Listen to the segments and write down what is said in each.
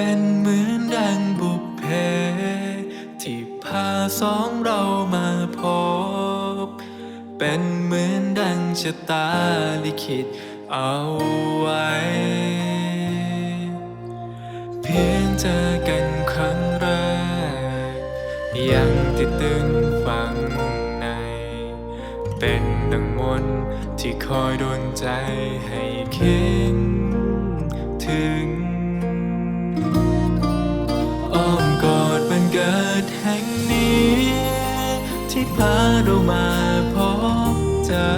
เป็นเหมือนดังบุพเพ ที่พาสองเรามาพบ เป็นเหมือนดังชะตาลิขิตเอาไว้ เพียงเจอกันครั้งแรก ยังติดตึงฝังใน เป็นดังมนที่คอยโดนใจให้คิดถึง พาเรามาพบเจอ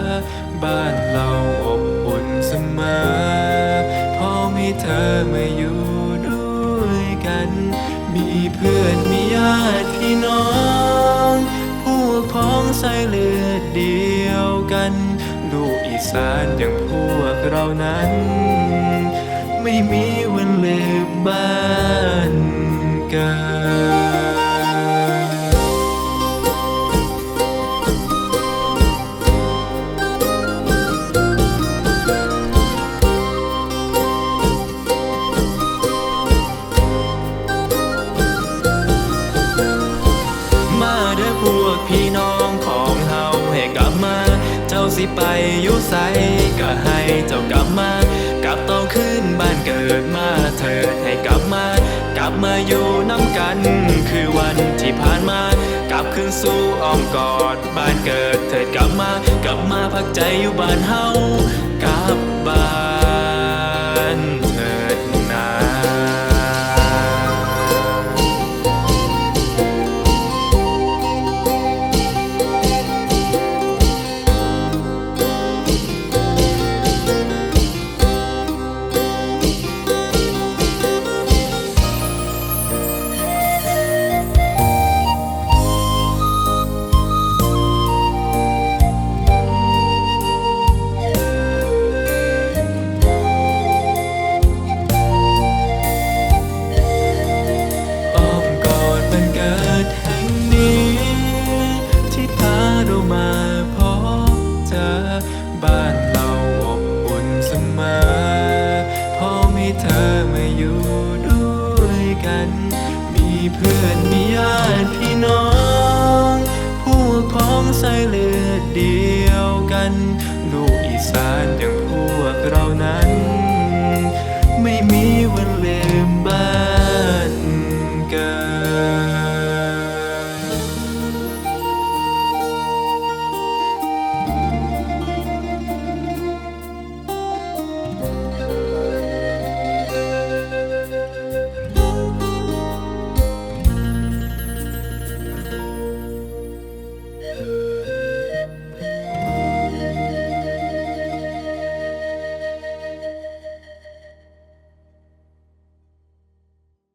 บ้านเราอบอุ่นเสมอเพอมีเธอมาอยู่ด้วยกัน มีเพื่อนมีญาติพี่น้องพวกพ้องสายเลือดเดียวกัน ลูกอีสานอย่างพวกเรานั้น ไม่มีวันเลืม พวกพี่น้องของเฮาให้กลับมา เจ้าสิไปอยู่ไสก็ให้เจ้ากลับมา กลับต้องขึ้นบ้านเกิดมาเถิดให้กลับมา กลับมาอยู่น้ำกัน คือวันที่ผ่านมา กลับคืนสู่อ้อมกอดบ้านเกิดเถิดกลับมา กลับมาพักใจอยู่บ้านเฮา เพอมีเธอมาอยู่ด้วยกัน มีเพื่อนมีญาติพี่น้อง